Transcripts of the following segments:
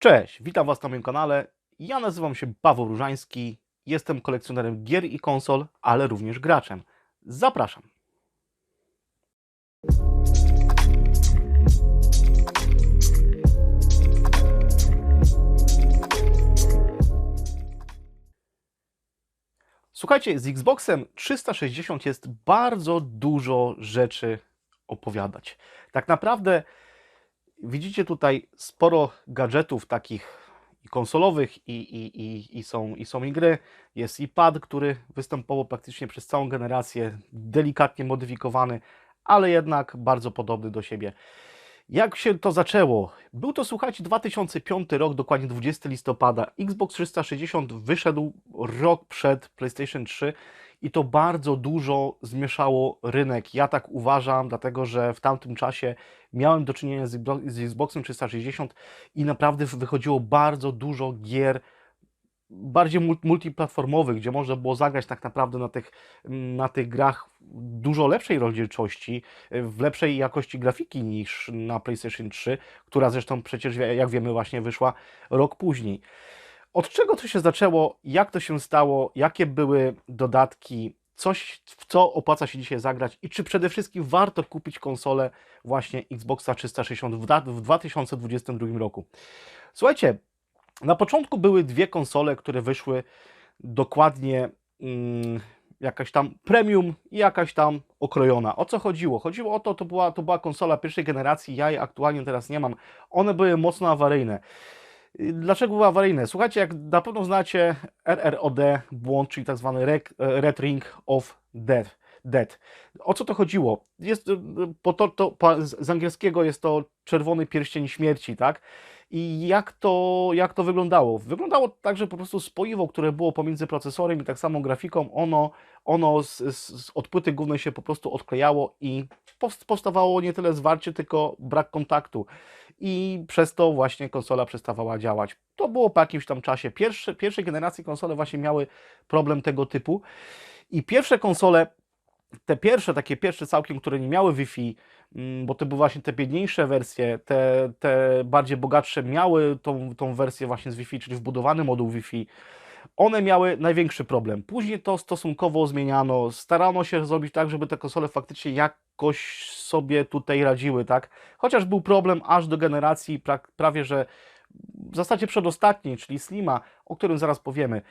Cześć, witam Was na moim kanale. Ja nazywam się Paweł Różański, jestem kolekcjonerem gier i konsol, ale również graczem. Zapraszam. Słuchajcie, z Xboxem 360 jest bardzo dużo rzeczy opowiadać. Tak naprawdę widzicie tutaj sporo gadżetów takich konsolowych, i, i, i, i, są, i są i gry. Jest i pad, który występował praktycznie przez całą generację, delikatnie modyfikowany, ale jednak bardzo podobny do siebie. Jak się to zaczęło? Był to, słuchajcie, 2005 rok, dokładnie 20 listopada. Xbox 360 wyszedł rok przed PlayStation 3 i to bardzo dużo zmieszało rynek. Ja tak uważam, dlatego że w tamtym czasie miałem do czynienia z, Xbox- z Xboxem 360 i naprawdę wychodziło bardzo dużo gier bardziej mul- multiplatformowych, gdzie można było zagrać tak naprawdę na tych, na tych grach dużo lepszej rozdzielczości, w lepszej jakości grafiki niż na PlayStation 3, która zresztą przecież, jak wiemy, właśnie wyszła rok później. Od czego to się zaczęło, jak to się stało, jakie były dodatki, coś, w co opłaca się dzisiaj zagrać i czy przede wszystkim warto kupić konsolę właśnie Xboxa 360 w, da- w 2022 roku. Słuchajcie, na początku były dwie konsole, które wyszły dokładnie mm, jakaś tam premium i jakaś tam okrojona. O co chodziło? Chodziło o to, to była, to była konsola pierwszej generacji, ja jej aktualnie teraz nie mam. One były mocno awaryjne. Dlaczego były awaryjne? Słuchajcie, jak na pewno znacie RROD błąd, czyli tak zwany Red Ring of Death. Dead. O co to chodziło? Jest, y, y, po to, to, po, z angielskiego jest to czerwony pierścień śmierci, tak? I jak to, jak to wyglądało? Wyglądało tak, że po prostu spoiwo, które było pomiędzy procesorem i tak samo grafiką, ono, ono z, z, od płyty głównej się po prostu odklejało i powst- powstawało nie tyle zwarcie, tylko brak kontaktu. I przez to właśnie konsola przestawała działać. To było po jakimś tam czasie. Pierwsze, pierwszej generacji konsole właśnie miały problem tego typu. I pierwsze konsole, te pierwsze, takie pierwsze całkiem, które nie miały Wi-Fi, mm, bo to były właśnie te biedniejsze wersje, te, te bardziej bogatsze miały tą, tą wersję właśnie z Wi-Fi, czyli wbudowany moduł Wi-Fi. One miały największy problem. Później to stosunkowo zmieniano. Starano się zrobić tak, żeby te konsole faktycznie jakoś sobie tutaj radziły, tak? Chociaż był problem aż do generacji pra, prawie, że w zasadzie przedostatniej, czyli Slima, o którym zaraz powiemy.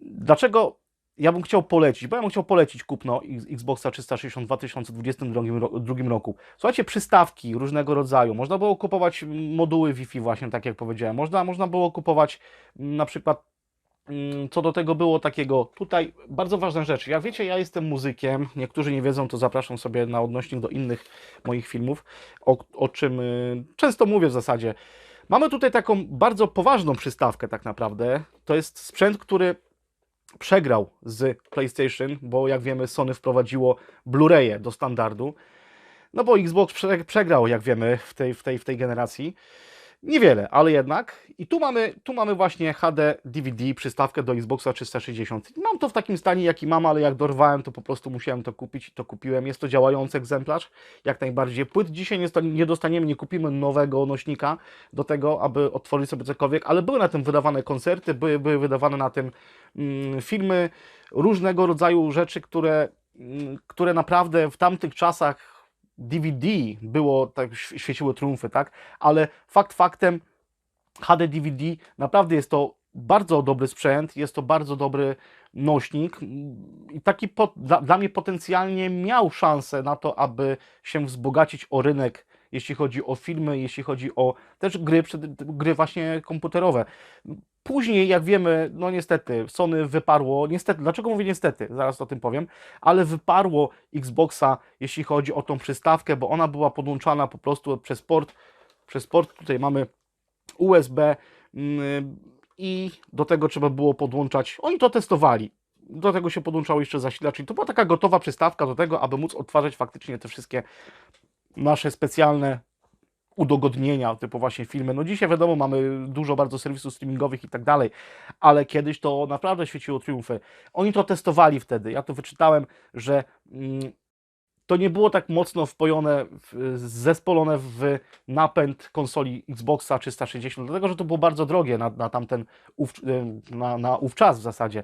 Dlaczego ja bym chciał polecić, bo ja bym chciał polecić kupno Xboxa 360 w 2022 ro- drugim roku. Słuchajcie, przystawki różnego rodzaju. Można było kupować moduły Wi-Fi właśnie, tak jak powiedziałem. Można, można było kupować mm, na przykład co do tego było takiego, tutaj bardzo ważna rzecz. Jak wiecie, ja jestem muzykiem. Niektórzy nie wiedzą, to zapraszam sobie na odnośnik do innych moich filmów, o, o czym y, często mówię w zasadzie. Mamy tutaj taką bardzo poważną przystawkę, tak naprawdę. To jest sprzęt, który przegrał z PlayStation, bo jak wiemy, Sony wprowadziło Blu-raye do standardu. No bo Xbox prze- przegrał, jak wiemy, w tej, w tej, w tej generacji. Niewiele, ale jednak. I tu mamy, tu mamy właśnie HD DVD, przystawkę do Xboxa 360. Mam to w takim stanie, jaki mam, ale jak dorwałem, to po prostu musiałem to kupić i to kupiłem. Jest to działający egzemplarz, jak najbardziej. Płyt dzisiaj nie, nie dostaniemy, nie kupimy nowego nośnika do tego, aby otworzyć sobie cokolwiek, ale były na tym wydawane koncerty, były, były wydawane na tym mm, filmy, różnego rodzaju rzeczy, które, mm, które naprawdę w tamtych czasach DVD było, tak świeciły triumfy, tak? Ale fakt faktem HD DVD naprawdę jest to bardzo dobry sprzęt, jest to bardzo dobry nośnik i taki po, dla, dla mnie potencjalnie miał szansę na to, aby się wzbogacić o rynek, jeśli chodzi o filmy, jeśli chodzi o też gry, gry właśnie komputerowe. Później, jak wiemy, no niestety, Sony wyparło, niestety, dlaczego mówię niestety, zaraz o tym powiem, ale wyparło Xboxa, jeśli chodzi o tą przystawkę, bo ona była podłączana po prostu przez port, przez port tutaj mamy USB mm, i do tego trzeba było podłączać, oni to testowali, do tego się podłączało jeszcze zasilacz, czyli to była taka gotowa przystawka do tego, aby móc odtwarzać faktycznie te wszystkie nasze specjalne udogodnienia, typu właśnie filmy. No dzisiaj wiadomo, mamy dużo bardzo serwisów streamingowych i tak dalej, ale kiedyś to naprawdę świeciło triumfy. Oni to testowali wtedy. Ja to wyczytałem, że mm, to nie było tak mocno wpojone, zespolone w napęd konsoli Xboxa 360, dlatego że to było bardzo drogie na, na tamten ów, na, na ów czas w zasadzie.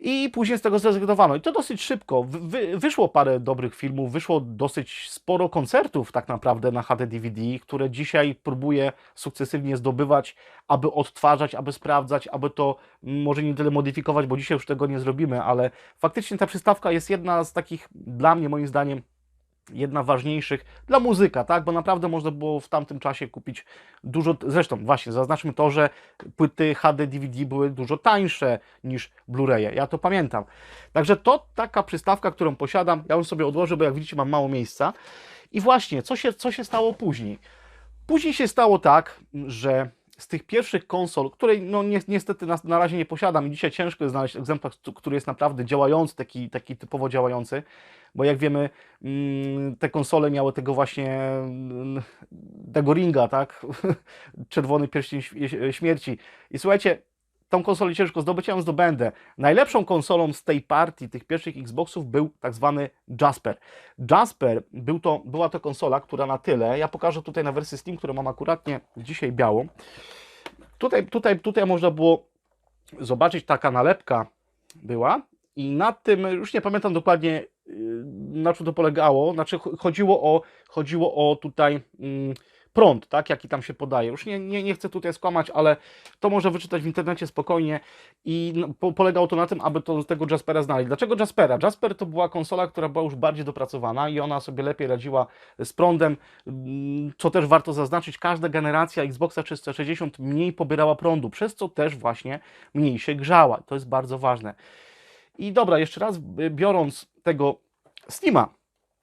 I później z tego zrezygnowano. I to dosyć szybko. Wy, wy, wyszło parę dobrych filmów, wyszło dosyć sporo koncertów tak naprawdę na HD DVD, które dzisiaj próbuję sukcesywnie zdobywać, aby odtwarzać, aby sprawdzać, aby to może nie tyle modyfikować, bo dzisiaj już tego nie zrobimy, ale faktycznie ta przystawka jest jedna z takich, dla mnie moim zdaniem, jedna ważniejszych dla muzyka, tak? Bo naprawdę można było w tamtym czasie kupić dużo. Zresztą, właśnie, zaznaczmy to, że płyty HD DVD były dużo tańsze niż Blu-raye. Ja to pamiętam. Także to taka przystawka, którą posiadam. Ja ją sobie odłożę, bo jak widzicie, mam mało miejsca. I właśnie, co się, co się stało później? Później się stało tak, że z tych pierwszych konsol, której no ni niestety na, na razie nie posiadam i dzisiaj ciężko jest znaleźć egzemplarz, który jest naprawdę działający, taki, taki typowo działający, bo jak wiemy, mm, te konsole miały tego właśnie mm, tego ringa, tak? Czerwony pierścień śm- śmierci. I słuchajcie, tą konsolę ciężko zdobyć, ja ją zdobędę. Najlepszą konsolą z tej partii, tych pierwszych Xboxów był tak zwany Jasper. Jasper był to, była to konsola, która na tyle, ja pokażę tutaj na wersji Steam, którą mam akuratnie dzisiaj białą. Tutaj, tutaj, tutaj można było zobaczyć, taka nalepka była i na tym, już nie pamiętam dokładnie yy, na czym to polegało, znaczy ch- chodziło o, chodziło o tutaj mm, prąd, tak, jaki tam się podaje. Już nie, nie, nie chcę tutaj skłamać, ale to może wyczytać w internecie spokojnie i no, po, polegało to na tym, aby to, tego Jaspera znaleźć. Dlaczego Jaspera? Jasper to była konsola, która była już bardziej dopracowana i ona sobie lepiej radziła z prądem, Mm, co też warto zaznaczyć, każda generacja Xboxa 360 mniej pobierała prądu, przez co też właśnie mniej się grzała. To jest bardzo ważne. I dobra, jeszcze raz y, biorąc tego Steama,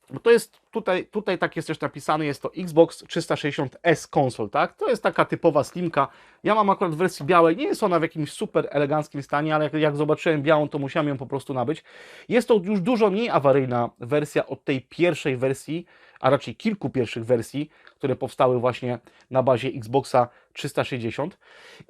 bo to jest tutaj, tutaj tak jest też napisane, jest to Xbox 360S konsol, tak? To jest taka typowa Slimka. Ja mam akurat w wersji białej, nie jest ona w jakimś super eleganckim stanie, ale jak, jak zobaczyłem białą, to musiałem ją po prostu nabyć. Jest to już dużo mniej awaryjna wersja od tej pierwszej wersji, a raczej kilku pierwszych wersji, które powstały właśnie na bazie Xboxa 360.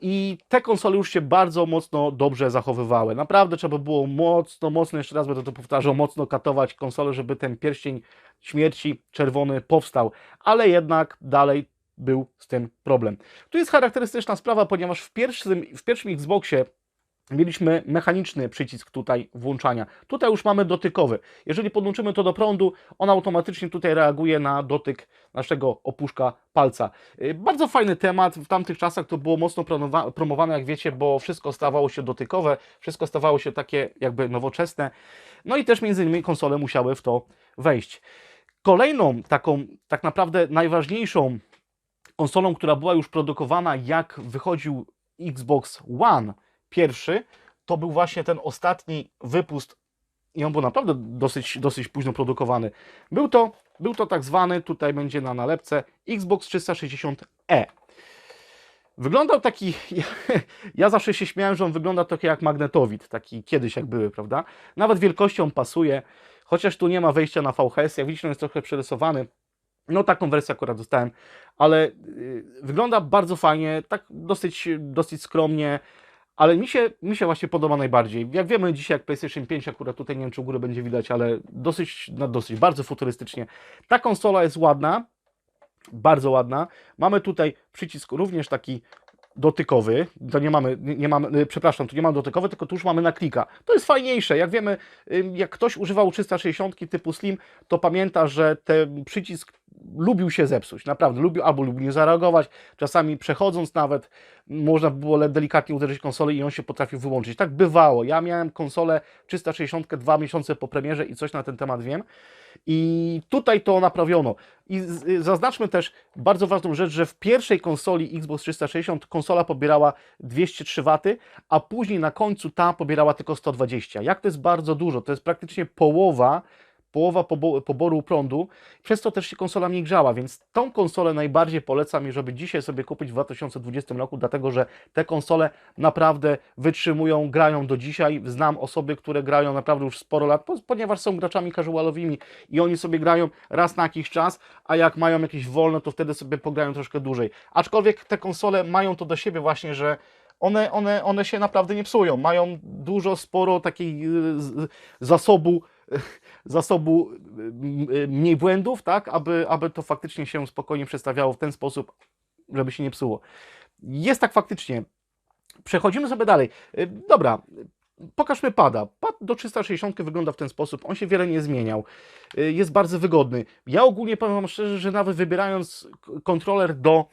I te konsole już się bardzo mocno dobrze zachowywały. Naprawdę trzeba było mocno, mocno, jeszcze raz będę to powtarzał, mocno katować konsolę, żeby ten pierścień śmierci czerwony powstał, ale jednak dalej był z tym problem. Tu jest charakterystyczna sprawa, ponieważ w pierwszym, w pierwszym Xboxie mieliśmy mechaniczny przycisk tutaj włączania. Tutaj już mamy dotykowy. Jeżeli podłączymy to do prądu, on automatycznie tutaj reaguje na dotyk naszego opuszka palca. Yy, Bardzo fajny temat. W tamtych czasach to było mocno promowa- promowane, jak wiecie, bo wszystko stawało się dotykowe, wszystko stawało się takie jakby nowoczesne. No i też między innymi konsole musiały w to wejść. Kolejną taką tak naprawdę najważniejszą konsolą, która była już produkowana jak wychodził Xbox One pierwszy, to był właśnie ten ostatni wypust i on był naprawdę dosyć, dosyć późno produkowany. Był to, był to tak zwany, tutaj będzie na nalepce, Xbox 360e. Wyglądał taki, ja zawsze się śmiałem, że on wygląda trochę jak magnetowid, taki kiedyś jak były, prawda? Nawet wielkością pasuje, chociaż tu nie ma wejścia na VHS, jak widzicie, on jest trochę przerysowany. No taką wersję akurat dostałem, ale y, wygląda bardzo fajnie, tak dosyć, dosyć skromnie, ale mi się, mi się właśnie podoba najbardziej. Jak wiemy dzisiaj, jak PlayStation 5, akurat tutaj nie wiem, czy u góry będzie widać, ale dosyć, no dosyć, bardzo futurystycznie. Ta konsola jest ładna, bardzo ładna. Mamy tutaj przycisk również taki dotykowy, to nie mamy, nie mamy, y, przepraszam, tu nie mamy dotykowy, tylko tu już mamy na klika. To jest fajniejsze. Jak wiemy, y, jak ktoś używał 360 typu Slim, to pamięta, że ten przycisk lubił się zepsuć, naprawdę lubił albo lubił nie zareagować, czasami przechodząc nawet można było delikatnie uderzyć konsolę i on się potrafił wyłączyć. Tak bywało. Ja miałem konsolę 360 dwa miesiące po premierze i coś na ten temat wiem. I tutaj to naprawiono. I y, zaznaczmy też bardzo ważną rzecz, że w pierwszej konsoli Xbox 360 konsola pobierała 203 W, a później na końcu ta pobierała tylko 120. Jak to jest bardzo dużo? To jest praktycznie połowa połowa pobo- poboru prądu, przez to też się konsola mniej grzała, więc tą konsolę najbardziej polecam, żeby dzisiaj sobie kupić w 2020 roku, dlatego że te konsole naprawdę wytrzymują, grają do dzisiaj. Znam osoby, które grają naprawdę już sporo lat, po- ponieważ są graczami casualowymi i oni sobie grają raz na jakiś czas, a jak mają jakieś wolne, to wtedy sobie pograją troszkę dłużej. Aczkolwiek te konsole mają to do siebie właśnie, że one, one, one się naprawdę nie psują. Mają dużo, sporo takiej y, zasobu zasobu mniej błędów, tak, aby, aby to faktycznie się spokojnie przestawiało w ten sposób, żeby się nie psuło. Jest tak faktycznie. Przechodzimy sobie dalej. Y, Dobra, pokażmy pada. Pad do 360 wygląda w ten sposób. On się wiele nie zmieniał. Y, Jest bardzo wygodny. Ja ogólnie powiem Wam szczerze, że nawet wybierając kontroler do,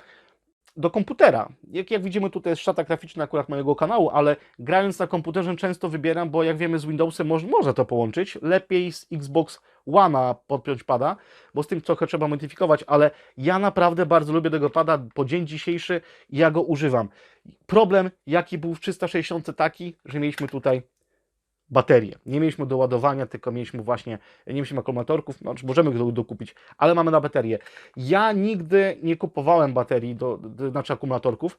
do komputera, jak, jak widzimy tutaj jest szata graficzna akurat mojego kanału, ale grając na komputerze często wybieram, bo jak wiemy z Windowsem moż, można to połączyć. Lepiej z Xbox One'a podpiąć pada, bo z tym trochę trzeba modyfikować, ale ja naprawdę bardzo lubię tego pada po dzień dzisiejszy ja go używam. Problem, jaki był w 360 taki, że mieliśmy tutaj baterię. Nie mieliśmy do ładowania, tylko mieliśmy właśnie, nie mieliśmy akumulatorków, znaczy możemy go dokupić, ale mamy na baterię. Ja nigdy nie kupowałem baterii, do, do, znaczy akumulatorków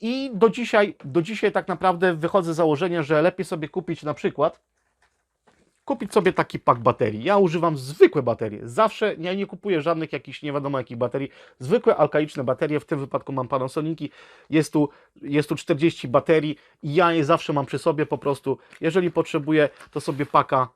i do dzisiaj, do dzisiaj tak naprawdę wychodzę z założenia, że lepiej sobie kupić na przykład kupić sobie taki pak baterii. Ja używam zwykłe baterie. Zawsze ja nie kupuję żadnych jakichś nie wiadomo jakich baterii. Zwykłe alkaliczne baterie, w tym wypadku mam Panasoniki. Jest tu, jest tu 40 baterii i ja je zawsze mam przy sobie po prostu. Jeżeli potrzebuję, to sobie paka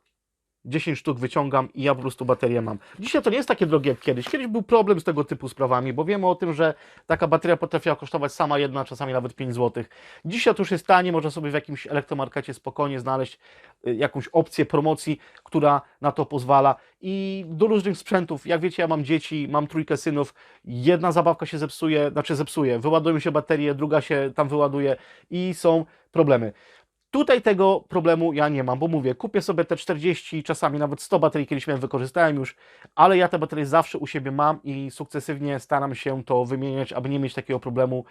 10 sztuk wyciągam i ja po prostu baterię mam. Dzisiaj to nie jest takie drogie jak kiedyś. Kiedyś był problem z tego typu sprawami, bo wiemy o tym, że taka bateria potrafiła kosztować sama jedna, czasami nawet 5 zł. Dzisiaj to już jest tanie, można sobie w jakimś elektromarkecie spokojnie znaleźć y, jakąś opcję promocji, która na to pozwala. I do różnych sprzętów, jak wiecie, ja mam dzieci, mam trójkę synów, jedna zabawka się zepsuje, znaczy zepsuje, wyładują się baterie, druga się tam wyładuje i są problemy. Tutaj tego problemu ja nie mam, bo mówię, kupię sobie te 40, czasami nawet 100 baterii, kiedyś miałem, wykorzystałem już, ale ja te baterie zawsze u siebie mam i sukcesywnie staram się to wymieniać, aby nie mieć takiego problemu,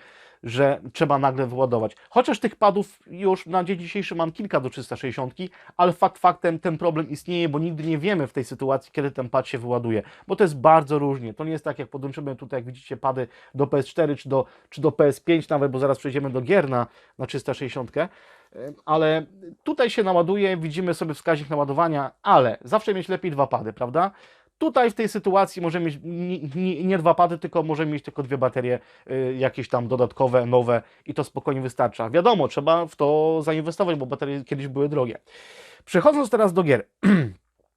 że trzeba nagle wyładować. Chociaż tych padów już na dzień dzisiejszy mam kilka do 360, ale fakt faktem ten problem istnieje, bo nigdy nie wiemy w tej sytuacji, kiedy ten pad się wyładuje, bo to jest bardzo różnie. To nie jest tak, jak podłączymy tutaj, jak widzicie, pady do PS4 czy do, czy do PS5 nawet, bo zaraz przejdziemy do gier na, na 360 ale tutaj się naładuje, widzimy sobie wskaźnik naładowania, ale zawsze mieć lepiej dwa pady, prawda? Tutaj w tej sytuacji możemy mieć nie, nie, dwa pady, tylko możemy mieć tylko dwie baterie y, jakieś tam dodatkowe, nowe i to spokojnie wystarcza. Wiadomo, trzeba w to zainwestować, bo baterie kiedyś były drogie. Przechodząc teraz do gier.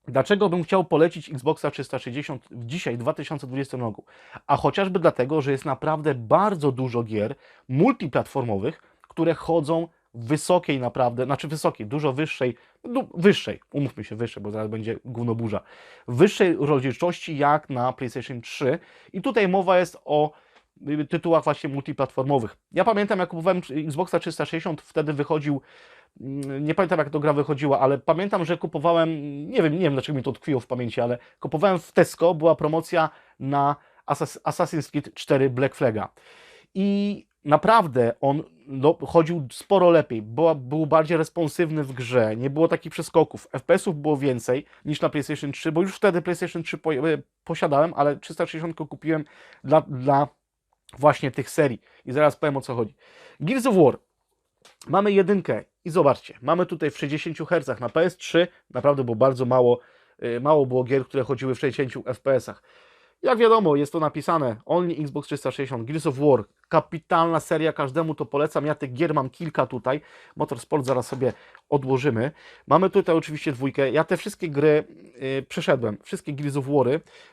Dlaczego bym chciał polecić Xboxa 360 w dzisiaj, w 2020 roku? A chociażby dlatego, że jest naprawdę bardzo dużo gier multiplatformowych, które chodzą wysokiej naprawdę, znaczy wysokiej, dużo wyższej, no, wyższej, umówmy się, wyższej, bo zaraz będzie gównoburza, wyższej rozdzielczości jak na PlayStation 3 i tutaj mowa jest o y, tytułach właśnie multiplatformowych. Ja pamiętam, jak kupowałem Xboxa 360, wtedy wychodził, mm, nie pamiętam jak to gra wychodziła, ale pamiętam, że kupowałem, nie wiem, nie wiem dlaczego mi to tkwiło w pamięci, ale kupowałem w Tesco, była promocja na Assas- Assassin's Creed 4 Black Flaga. I naprawdę on no, chodził sporo lepiej, była, był bardziej responsywny w grze, nie było takich przeskoków, FPS-ów było więcej niż na PlayStation 3, bo już wtedy PlayStation 3 po, e, posiadałem, ale 360 kupiłem dla, dla właśnie tych serii i zaraz powiem o co chodzi. Gears of War. Mamy jedynkę i zobaczcie, mamy tutaj w 60 Hz na PS3, naprawdę było bardzo mało, y, mało było gier, które chodziły w 60 FPS-ach. Jak wiadomo, jest to napisane Only Xbox 360, Gears of War, kapitalna seria, każdemu to polecam. Ja tych gier mam kilka tutaj. Motorsport zaraz sobie odłożymy. Mamy tutaj oczywiście dwójkę. Ja te wszystkie gry y, przeszedłem, wszystkie Gears of War.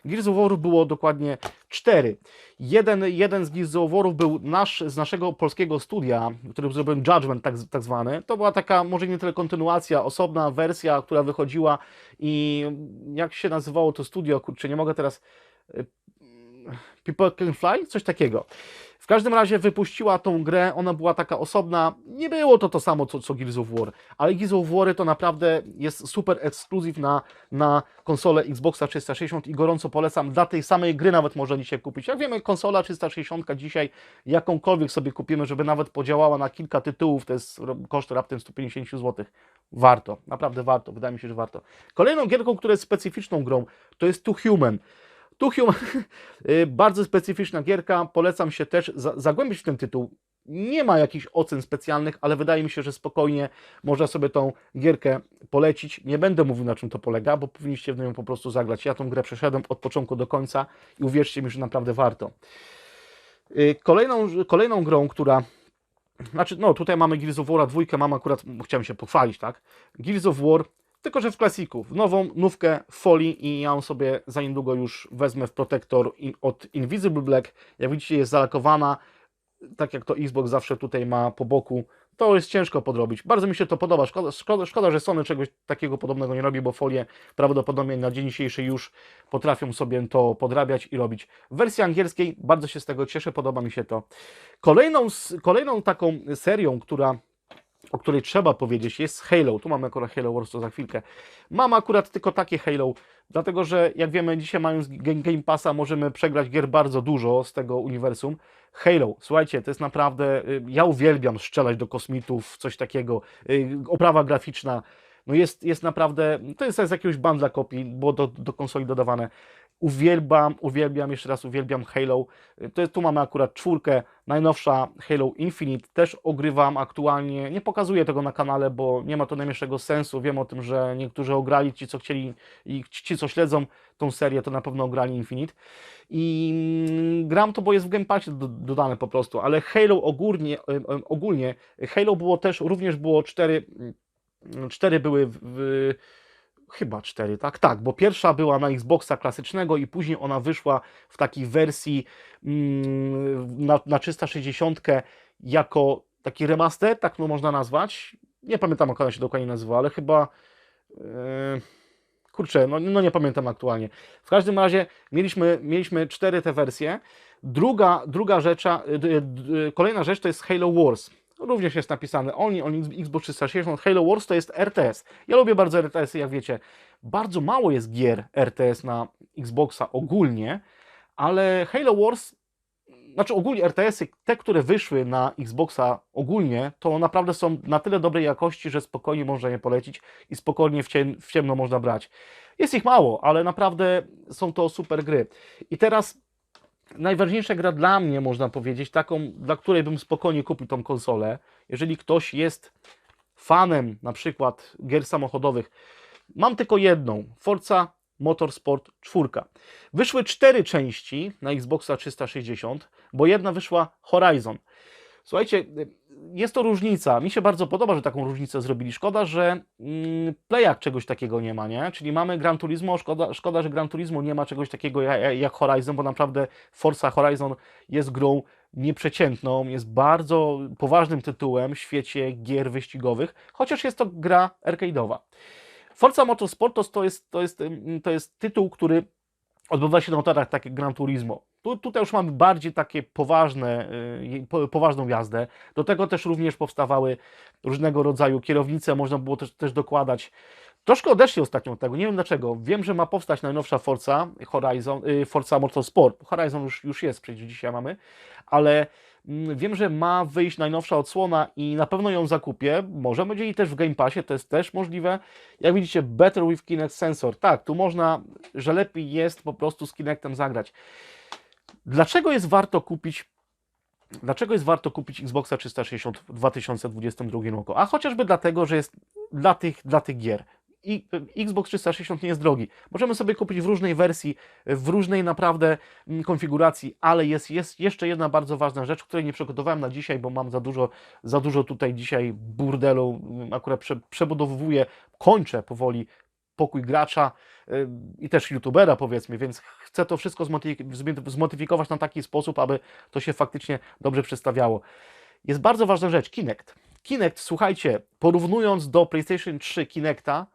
Gears of War było dokładnie cztery. Jeden, jeden z Gears of Warów był nasz, z naszego polskiego studia, który zrobiłem Judgment tak, tak zwany. To była taka, może nie tyle kontynuacja, osobna wersja, która wychodziła i jak się nazywało to studio, kurczę, nie mogę teraz People Can Fly? Coś takiego. W każdym razie wypuściła tą grę, ona była taka osobna, nie było to to samo co, co Gears of War, ale Gears of War to naprawdę jest super ekskluzyw na, na konsolę Xboxa 360 i gorąco polecam, dla tej samej gry nawet można dzisiaj kupić. Jak wiemy, konsola 360 dzisiaj, jakąkolwiek sobie kupimy, żeby nawet podziałała na kilka tytułów, to jest koszt raptem 150 zł. Warto, naprawdę warto, wydaje mi się, że warto. Kolejną gierką, która jest specyficzną grą, to jest Two Human. Tu Human, y, bardzo specyficzna gierka, polecam się też za, zagłębić w ten tytuł. Nie ma jakichś ocen specjalnych, ale wydaje mi się, że spokojnie można sobie tą gierkę polecić. Nie będę mówił na czym to polega, bo powinniście w nią po prostu zagrać. Ja tą grę przeszedłem od początku do końca i uwierzcie mi, że naprawdę warto. Y, Kolejną, kolejną grą, która znaczy, no tutaj mamy Gears of War dwójkę, mam akurat, chciałem się pochwalić, tak? Gears of War tylko że w klasiku, w nową nówkę w folii i ja ją sobie za niedługo już wezmę w protektor in, od Invisible Black. Jak widzicie jest zalakowana, tak jak to Xbox zawsze tutaj ma po boku. To jest ciężko podrobić. Bardzo mi się to podoba. Szkoda, szkoda, szkoda, że Sony czegoś takiego podobnego nie robi, bo folie prawdopodobnie na dzień dzisiejszy już potrafią sobie to podrabiać i robić. W wersji angielskiej bardzo się z tego cieszę, podoba mi się to. Kolejną, kolejną taką serią, która o której trzeba powiedzieć, jest Halo. Tu mamy akurat Halo Wars, to za chwilkę. Mam akurat tylko takie Halo, dlatego że jak wiemy, dzisiaj mając Game Passa możemy przegrać gier bardzo dużo z tego uniwersum. Halo, słuchajcie, to jest naprawdę, y, ja uwielbiam strzelać do kosmitów, coś takiego, y, oprawa graficzna, no jest, jest naprawdę, to jest z jakiegoś bundla kopii, było do, do konsoli dodawane. Uwielbiam, uwielbiam, jeszcze raz uwielbiam Halo. To jest, tu mamy akurat czwórkę, najnowsza Halo Infinite, też ogrywam aktualnie. Nie pokazuję tego na kanale, bo nie ma to najmniejszego sensu. Wiem o tym, że niektórzy ograli, ci co chcieli i ci co śledzą tą serię, to na pewno ograli Infinite. I mm, gram to, bo jest w Game Passie do, dodane po prostu, ale Halo ogólnie, em, em, ogólnie Halo było też, również było cztery, mm, cztery były w, w Chyba cztery, tak? Tak, bo pierwsza była na Xboxa klasycznego i później ona wyszła w takiej wersji mm, na, na 360 jako taki remaster, tak no można nazwać. Nie pamiętam jak ona się dokładnie nazywa, ale chyba. Yy, kurczę, no, no nie pamiętam aktualnie. W każdym razie mieliśmy, mieliśmy cztery te wersje. Druga, druga rzecz, d- d- kolejna rzecz to jest Halo Wars. Również jest napisane Only on Xbox 360. Halo Wars to jest RTS. Ja lubię bardzo RTS, jak wiecie. Bardzo mało jest gier RTS na Xboxa ogólnie, ale Halo Wars, znaczy ogólnie RTS-y, te, które wyszły na Xboxa ogólnie, to naprawdę są na tyle dobrej jakości, że spokojnie można je polecić i spokojnie w, w ciemno można brać. Jest ich mało, ale naprawdę są to super gry. I teraz najważniejsza gra dla mnie, można powiedzieć, taką, dla której bym spokojnie kupił tą konsolę, jeżeli ktoś jest fanem na przykład gier samochodowych, mam tylko jedną, Forza Motorsport 4. Wyszły cztery części na Xboxa 360, bo jedna wyszła Horizon. Słuchajcie, jest to różnica. Mi się bardzo podoba, że taką różnicę zrobili. Szkoda, że mm, Playak czegoś takiego nie ma, nie? Czyli mamy Gran Turismo, szkoda, szkoda, że Gran Turismo nie ma czegoś takiego jak, Horizon, bo naprawdę Forza Horizon jest grą nieprzeciętną, jest bardzo poważnym tytułem w świecie gier wyścigowych, chociaż jest to gra arcade'owa. Forza Motorsport to, jest, to, jest, to jest tytuł, który odbywa się na torach tak jak Gran Turismo. Tu, tutaj już mamy bardziej takie poważne, y, po, poważną jazdę. Do tego też również powstawały różnego rodzaju kierownice, można było też, też dokładać. Troszkę odeszli ostatnio od tego, nie wiem dlaczego. Wiem, że ma powstać najnowsza Forza, Horizon, y, Forza Motorsport. Horizon już, już jest, przecież dzisiaj mamy, ale wiem, że ma wyjść najnowsza odsłona i na pewno ją zakupię. Może będzie i też w Game Passie, to jest też możliwe. Jak widzicie, Better with Kinect Sensor. Tak, tu można, że lepiej jest po prostu z Kinectem zagrać. Dlaczego jest warto kupić Dlaczego jest warto kupić Xboxa 360 w 2022 roku? A chociażby dlatego, że jest dla tych, dla tych gier. Xbox 360 nie jest drogi. Możemy sobie kupić w różnej wersji, w różnej naprawdę mm, konfiguracji, ale jest, jest jeszcze jedna bardzo ważna rzecz, której nie przygotowałem na dzisiaj, bo mam za dużo, za dużo tutaj dzisiaj burdelu. mm, Akurat prze, przebudowuję, kończę powoli pokój gracza y, i też youtubera powiedzmy, więc chcę to wszystko zmodyfik- zmodyfikować na taki sposób, aby to się faktycznie dobrze przedstawiało. Jest bardzo ważna rzecz, Kinect. Kinect, słuchajcie, porównując do PlayStation 3 Kinecta,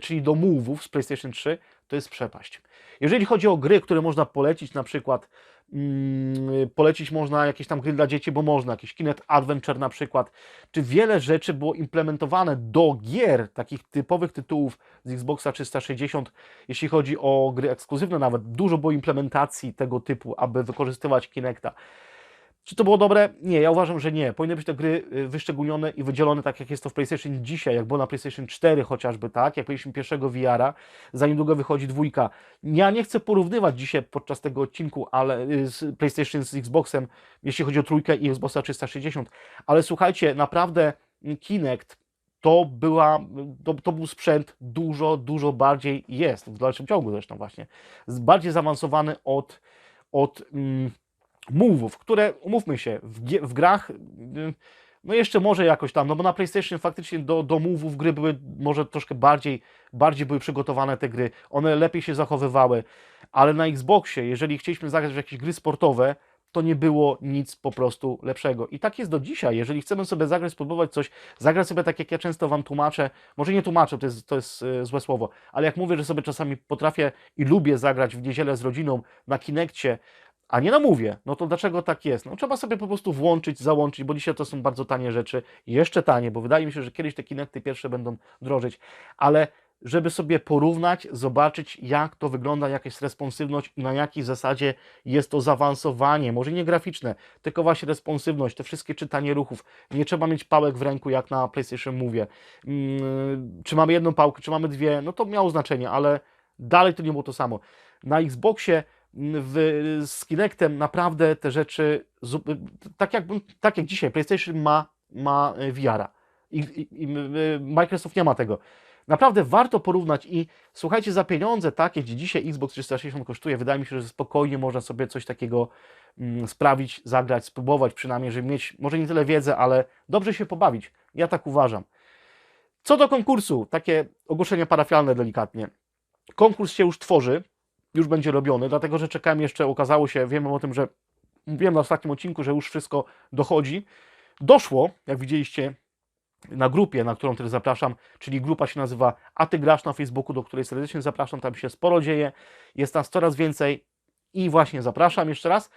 czyli do Move'ów z PlayStation 3, to jest przepaść. Jeżeli chodzi o gry, które można polecić, na przykład mm, polecić można jakieś tam gry dla dzieci, bo można, jakiś Kinect Adventure na przykład, czy wiele rzeczy było implementowane do gier, takich typowych tytułów z Xboxa 360, jeśli chodzi o gry ekskluzywne nawet, dużo było implementacji tego typu, aby wykorzystywać Kinecta. Czy to było dobre? Nie, ja uważam, że nie. Powinny być te gry y, wyszczególnione i wydzielone tak, jak jest to w PlayStation dzisiaj, jak było na PlayStation 4 chociażby, tak? Jak mieliśmy pierwszego VR-a, za niedługo wychodzi dwójka. Ja nie chcę porównywać dzisiaj podczas tego odcinku ale y, z PlayStation z Xboxem, jeśli chodzi o trójkę i Xboxa 360, ale słuchajcie, naprawdę mm, Kinect to, była, to, to był sprzęt dużo, dużo bardziej jest, w dalszym ciągu zresztą właśnie, bardziej zaawansowany od, od mm, move'ów, które, umówmy się, w, w grach y, No jeszcze może jakoś tam, no bo na PlayStation faktycznie do, do move'ów gry były może troszkę bardziej, bardziej były przygotowane te gry, one lepiej się zachowywały, ale na Xboxie, jeżeli chcieliśmy zagrać w jakieś gry sportowe, to nie było nic po prostu lepszego. I tak jest do dzisiaj. Jeżeli chcemy sobie zagrać, spróbować coś, zagrać sobie tak, jak ja często Wam tłumaczę, może nie tłumaczę, to jest, to jest e, złe słowo, ale jak mówię, że sobie czasami potrafię i lubię zagrać w niedzielę z rodziną na Kinekcie, a nie namówię, no to dlaczego tak jest? No trzeba sobie po prostu włączyć, załączyć, bo dzisiaj to są bardzo tanie rzeczy, jeszcze tanie, bo wydaje mi się, że kiedyś te Kinekty pierwsze będą drożyć, ale żeby sobie porównać, zobaczyć jak to wygląda, jaka jest responsywność i na jakiej zasadzie jest to zaawansowanie, może nie graficzne, tylko właśnie responsywność, te wszystkie czytanie ruchów. Nie trzeba mieć pałek w ręku jak na PlayStation mówię. Mm, czy mamy jedną pałkę, czy mamy dwie, no to miało znaczenie, ale dalej to nie było to samo. Na Xboxie w, z Kinectem naprawdę te rzeczy, tak jak, tak jak dzisiaj, PlayStation ma, ma VR-a i, i, i Microsoft nie ma tego. Naprawdę warto porównać i słuchajcie, za pieniądze takie, gdzie dzisiaj Xbox 360 kosztuje, wydaje mi się, że spokojnie można sobie coś takiego mm, sprawić, zagrać, spróbować przynajmniej, żeby mieć może nie tyle wiedzę, ale dobrze się pobawić. Ja tak uważam. Co do konkursu, takie ogłoszenie parafialne delikatnie. Konkurs się już tworzy, już będzie robiony, dlatego że czekałem jeszcze, okazało się, wiemy o tym, że mówiłem na ostatnim odcinku, że już wszystko dochodzi. Doszło, jak widzieliście, na grupie, na którą też zapraszam, czyli grupa się nazywa A Ty Grasz na Facebooku, do której serdecznie zapraszam, tam się sporo dzieje, jest nas coraz więcej i właśnie zapraszam jeszcze raz.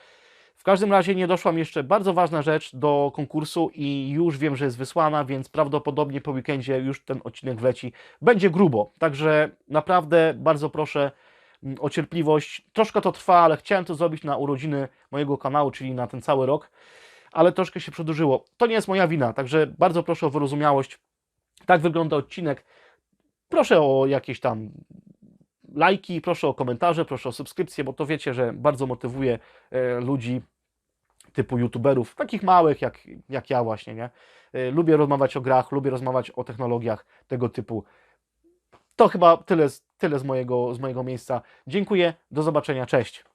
W każdym razie nie doszła mi jeszcze bardzo ważna rzecz do konkursu i już wiem, że jest wysłana, więc prawdopodobnie po weekendzie już ten odcinek wleci. Będzie grubo, także naprawdę bardzo proszę o cierpliwość. Troszkę to trwa, ale chciałem to zrobić na urodziny mojego kanału, czyli na ten cały rok ale troszkę się przedłużyło. To nie jest moja wina, także bardzo proszę o wyrozumiałość. Tak wygląda odcinek. Proszę o jakieś tam lajki, proszę o komentarze, proszę o subskrypcję, bo to wiecie, że bardzo motywuje e, ludzi typu youtuberów, takich małych jak, jak ja właśnie, nie? E, Lubię rozmawiać o grach, lubię rozmawiać o technologiach tego typu. To chyba tyle, tyle z, mojego, z mojego miejsca. Dziękuję, do zobaczenia, cześć.